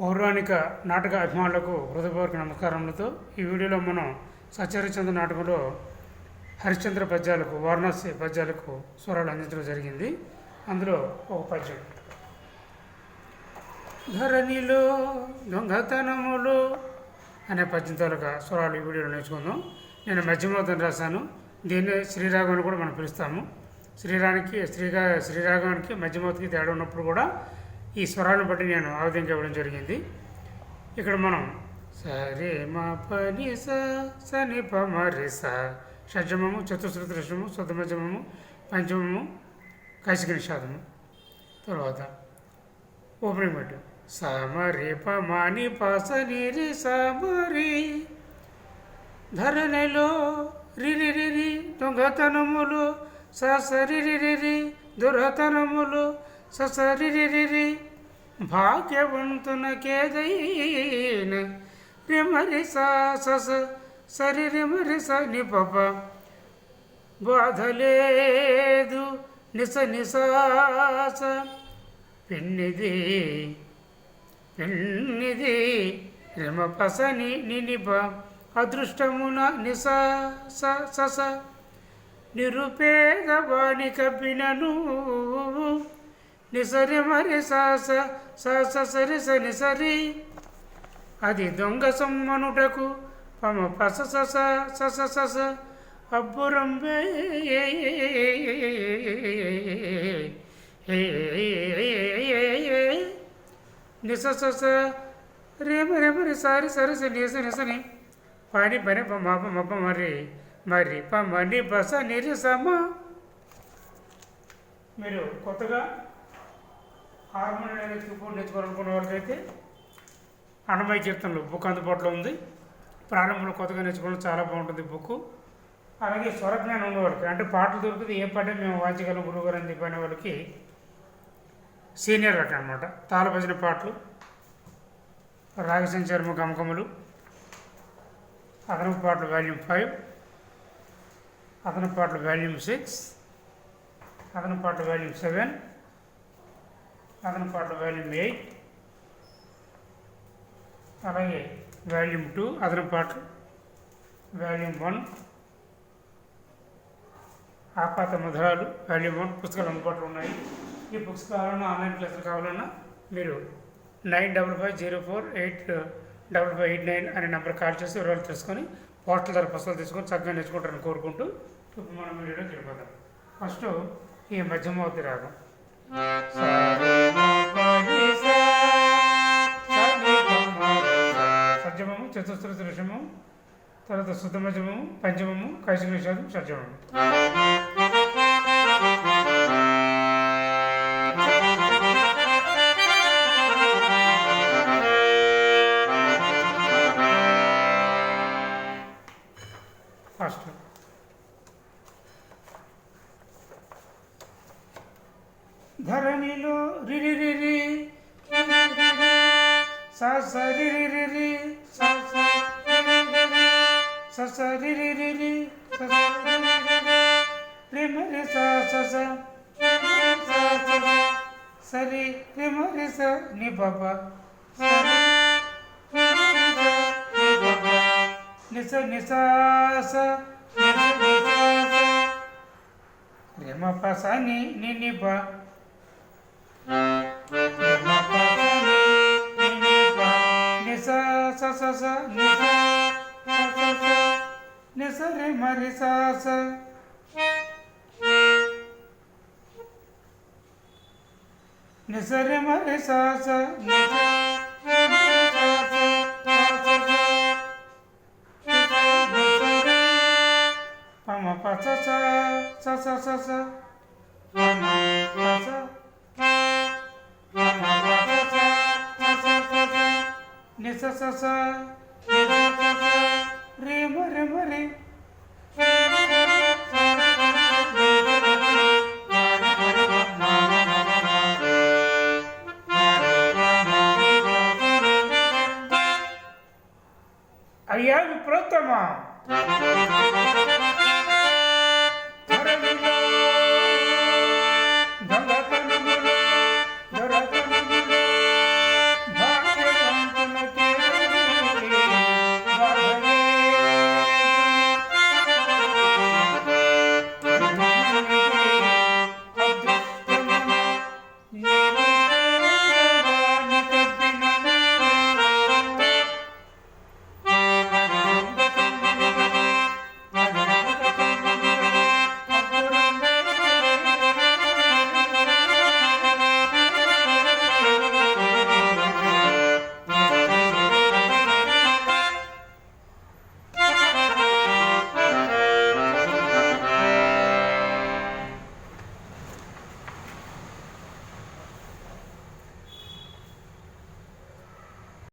పౌరాణిక నాటక అభిమానులకు హృదయపూర్వక నమస్కారములతో ఈ వీడియోలో మనం సత్యహరిచంద్ర నాటకంలో హరిశ్చంద్ర పద్యాలకు వారణాసి పద్యాలకు స్వరాలు అందించడం జరిగింది. అందులో ఒక పద్యం. ధరణిలో దొంగతనములో అనే పద్యం తాలూకా స్వరాలు ఈ వీడియోలో నేర్చుకుందాం. నేను మధ్యమోదం రాశాను. దీన్ని శ్రీరాగం అని కూడా మనం పిలుస్తాము. శ్రీరానికి శ్రీగా శ్రీరాగానికి మధ్యమోతికి తేడా ఉన్నప్పుడు కూడా ఈ స్వరాలను బట్టి నేను ఆ విధంగా ఇవ్వడం జరిగింది. ఇక్కడ మనం సరే మా పని స సని ప మరి స షడ్జమము చతుశ్రుతి రసము శుద్ధమజమము పంచమము కైసిక నిషాదము. తర్వాత ఓపెనింగ్ బట్టి సమరి పమాని పాసని రి సమరి ధరణిలో రిరి రిరి దొంగతనములు. ససరి రిరి దురతనములు. ససరి రిరి భాగ్యవంతునకేదైన రిమరి సస సరి రిమరి స నిపప బాధలేదు నిస నిసాస పెన్నిది పెన్నిది రిమ పసని నినిప అదృష్టమున నిస సస నిరుపేద వాణి కప్పినను నిసరి మరి సాస సాస సరి సని సరి. అది దొంగ సమ్మనుటకు పమ పస సస సస సస. అబ్బురంబే నిస సస. రేమ రేమ రి సారి సరి సని నిస నిసని పాని పని పమ మప మరి మరి పమని బస నిరిసమ మీరు కొత్తగా హార్మోనియం అనేది నేర్చుకోవాలనుకున్న వాళ్ళకైతే అన్నమయ్య కీర్తనలు బుక్ అందుబాటులో ఉంది. ప్రారంభంలో కొత్తగా నేర్చుకోవడం చాలా బాగుంటుంది బుక్. అలాగే స్వరజ్ఞానం ఉన్నవాళ్ళకి అంటే పాటలు దొరికితే ఏ పాట మేము వాయించగలం గురువుగారు అని చెప్పిన వాళ్ళకి సీనియర్ రకం అనమాట తాళభజన పాటలు రాగ చర్మ గమకములు అదనపు పాటలు వాల్యూమ్ ఫైవ్ అదనపు పాటలు వాల్యూమ్ సిక్స్ అదనపు పాటలు వాల్యూమ్ సెవెన్ అదన పాటలు వాల్యూమ్ ఎయిట్ అలాగే వాల్యూమ్ టూ అదనపు పాట వాల్యూమ్ వన్ ఆపాత మధురాలు వాల్యూమ్ వన్ పుస్తకాలు అందుబాటులో ఉన్నాయి. ఈ బుక్స్ కావాలన్నా ఆన్లైన్ క్లాసులు కావాలన్నా మీరు nine double five zero four eight double five eight nine అనే నెంబర్ కాల్ చేసి వివరాలు తెలుసుకొని పోస్టల్ ధర పుస్తకాలు తీసుకొని చక్కగా నేర్చుకుంటారని కోరుకుంటూ ఇప్పుడు మనం వీడియోలోకి వెళ్ళిపోదాం ఫస్ట్ ఈ మధ్యమవతి రాగం. సత్యమము చతుశ్రుతి ఋషము తర్వాత శుద్ధమజమము పంచమము కైశిక షడ్జమము ధరణిలో రిరి రిరి సరి రిరి సరి రిరి రిమరి స సరి రిమరి స ని బాబ నిస నిసాస రిమ పస ని ని ని బ నిస నిస రి మరి స స నిస రి మరి స స నిస పమ పస స స స స స పమ పస పమ పస స స స స నిస స స రే మరి మరి అయ్యా విప్రోత్తమా